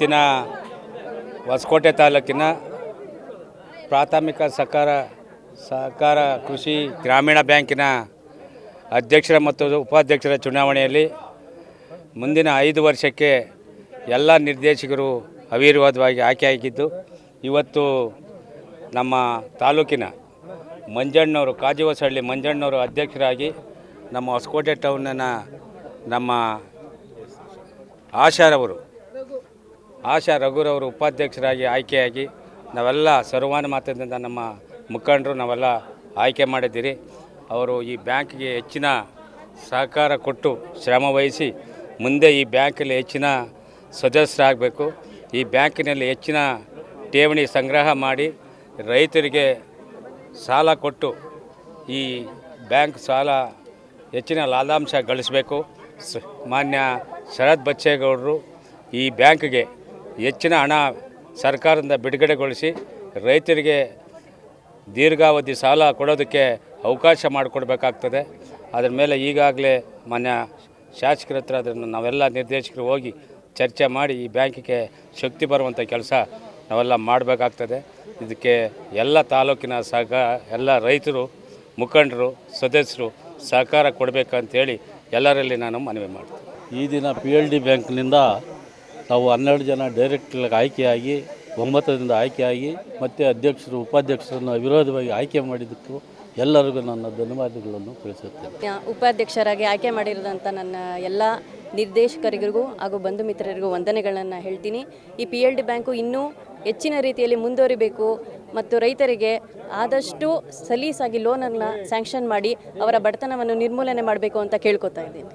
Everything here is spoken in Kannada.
ಇವತ್ತಿನ ಹೊಸಕೋಟೆ ತಾಲೂಕಿನ ಪ್ರಾಥಮಿಕ ಸಹಕಾರ ಸಹಕಾರ ಕೃಷಿ ಗ್ರಾಮೀಣ ಬ್ಯಾಂಕಿನ ಅಧ್ಯಕ್ಷರ ಮತ್ತು ಉಪಾಧ್ಯಕ್ಷರ ಚುನಾವಣೆಯಲ್ಲಿ ಮುಂದಿನ ಐದು ವರ್ಷಕ್ಕೆ ಎಲ್ಲ ನಿರ್ದೇಶಕರು ಅವಿರೋಧವಾಗಿ ಆಯ್ಕೆಯಾಗಿದ್ದು ಇವತ್ತು ನಮ್ಮ ತಾಲೂಕಿನ ಮಂಜಣ್ಣವರು ಕಾಜಿವಸಹಳ್ಳಿ ಮಂಜಣ್ಣವರು ಅಧ್ಯಕ್ಷರಾಗಿ ನಮ್ಮ ಹೊಸಕೋಟೆ ಟೌನನ್ನು ನಮ್ಮ ಆಶಾರವರು ಆಶಾ ರಘುರವರು ಉಪಾಧ್ಯಕ್ಷರಾಗಿ ಆಯ್ಕೆಯಾಗಿ ನಾವೆಲ್ಲ ಸರ್ವಾನುಮತದಿಂದ ನಮ್ಮ ಮುಖಂಡರು ನಾವೆಲ್ಲ ಆಯ್ಕೆ ಮಾಡಿದ್ದೀರಿ. ಅವರು ಈ ಬ್ಯಾಂಕ್ಗೆ ಹೆಚ್ಚಿನ ಸಹಕಾರ ಕೊಟ್ಟು ಶ್ರಮ ಮುಂದೆ ಈ ಬ್ಯಾಂಕಲ್ಲಿ ಹೆಚ್ಚಿನ ಸದಸ್ಯರಾಗಬೇಕು. ಈ ಬ್ಯಾಂಕಿನಲ್ಲಿ ಹೆಚ್ಚಿನ ಠೇವಣಿ ಸಂಗ್ರಹ ಮಾಡಿ ರೈತರಿಗೆ ಸಾಲ ಕೊಟ್ಟು ಈ ಬ್ಯಾಂಕ್ ಸಾಲ ಹೆಚ್ಚಿನ ಲಾಭಾಂಶ ಗಳಿಸಬೇಕು. ಸ ಮಾನ್ಯ ಶರತ್ ಬಚ್ಚೇಗೌಡರು ಈ ಬ್ಯಾಂಕ್ಗೆ ಹೆಚ್ಚಿನ ಹಣ ಸರ್ಕಾರದಿಂದ ಬಿಡುಗಡೆಗೊಳಿಸಿ ರೈತರಿಗೆ ದೀರ್ಘಾವಧಿ ಸಾಲ ಕೊಡೋದಕ್ಕೆ ಅವಕಾಶ ಮಾಡಿಕೊಡ್ಬೇಕಾಗ್ತದೆ. ಅದರ ಮೇಲೆ ಈಗಾಗಲೇ ಮಾನ್ಯ ಶಾಸಕರ ಹತ್ರ ಅದನ್ನು ನಾವೆಲ್ಲ ನಿರ್ದೇಶಕರು ಹೋಗಿ ಚರ್ಚೆ ಮಾಡಿ ಈ ಬ್ಯಾಂಕಿಗೆ ಶಕ್ತಿ ಬರುವಂಥ ಕೆಲಸ ನಾವೆಲ್ಲ ಮಾಡಬೇಕಾಗ್ತದೆ. ಇದಕ್ಕೆ ಎಲ್ಲ ತಾಲೂಕಿನ ಸಹಕ ಎಲ್ಲ ರೈತರು, ಮುಖಂಡರು, ಸದಸ್ಯರು ಸಹಕಾರ ಕೊಡಬೇಕಂತೇಳಿ ಎಲ್ಲರಲ್ಲಿ ನಾನು ಮನವಿ ಮಾಡ್ತೀನಿ. ಈ ದಿನ ಪಿ ಎಲ್ ಡಿ ಬ್ಯಾಂಕ್ನಿಂದ ನಾವು ಹನ್ನೆರಡು ಜನ ಡೈರೆಕ್ಟ್ ಆಯ್ಕೆಯಾಗಿ ಒಮ್ಮತದಿಂದ ಆಯ್ಕೆಯಾಗಿ, ಮತ್ತು ಅಧ್ಯಕ್ಷರು, ಉಪಾಧ್ಯಕ್ಷರನ್ನು ಅವಿರೋಧವಾಗಿ ಆಯ್ಕೆ ಮಾಡಿದ್ದಕ್ಕೂ ಎಲ್ಲರಿಗೂ ನನ್ನ ಧನ್ಯವಾದಗಳನ್ನು ತಿಳಿಸುತ್ತೇನೆ. ಉಪಾಧ್ಯಕ್ಷರಾಗಿ ಆಯ್ಕೆ ಮಾಡಿರೋದಂಥ ನನ್ನ ಎಲ್ಲ ನಿರ್ದೇಶಕರಿಗೂ ಹಾಗೂ ಬಂಧು ಮಿತ್ರರಿಗೂ ವಂದನೆಗಳನ್ನು ಹೇಳ್ತೀನಿ. ಈ ಪಿ ಎಲ್ ಡಿ ಬ್ಯಾಂಕು ಇನ್ನೂ ಹೆಚ್ಚಿನ ರೀತಿಯಲ್ಲಿ ಮುಂದುವರಿಬೇಕು ಮತ್ತು ರೈತರಿಗೆ ಆದಷ್ಟು ಸಲೀಸಾಗಿ ಲೋನನ್ನು ಸ್ಯಾಂಕ್ಷನ್ ಮಾಡಿ ಅವರ ಬಡತನವನ್ನು ನಿರ್ಮೂಲನೆ ಮಾಡಬೇಕು ಅಂತ ಕೇಳ್ಕೊತಾ ಇದ್ದೀನಿ.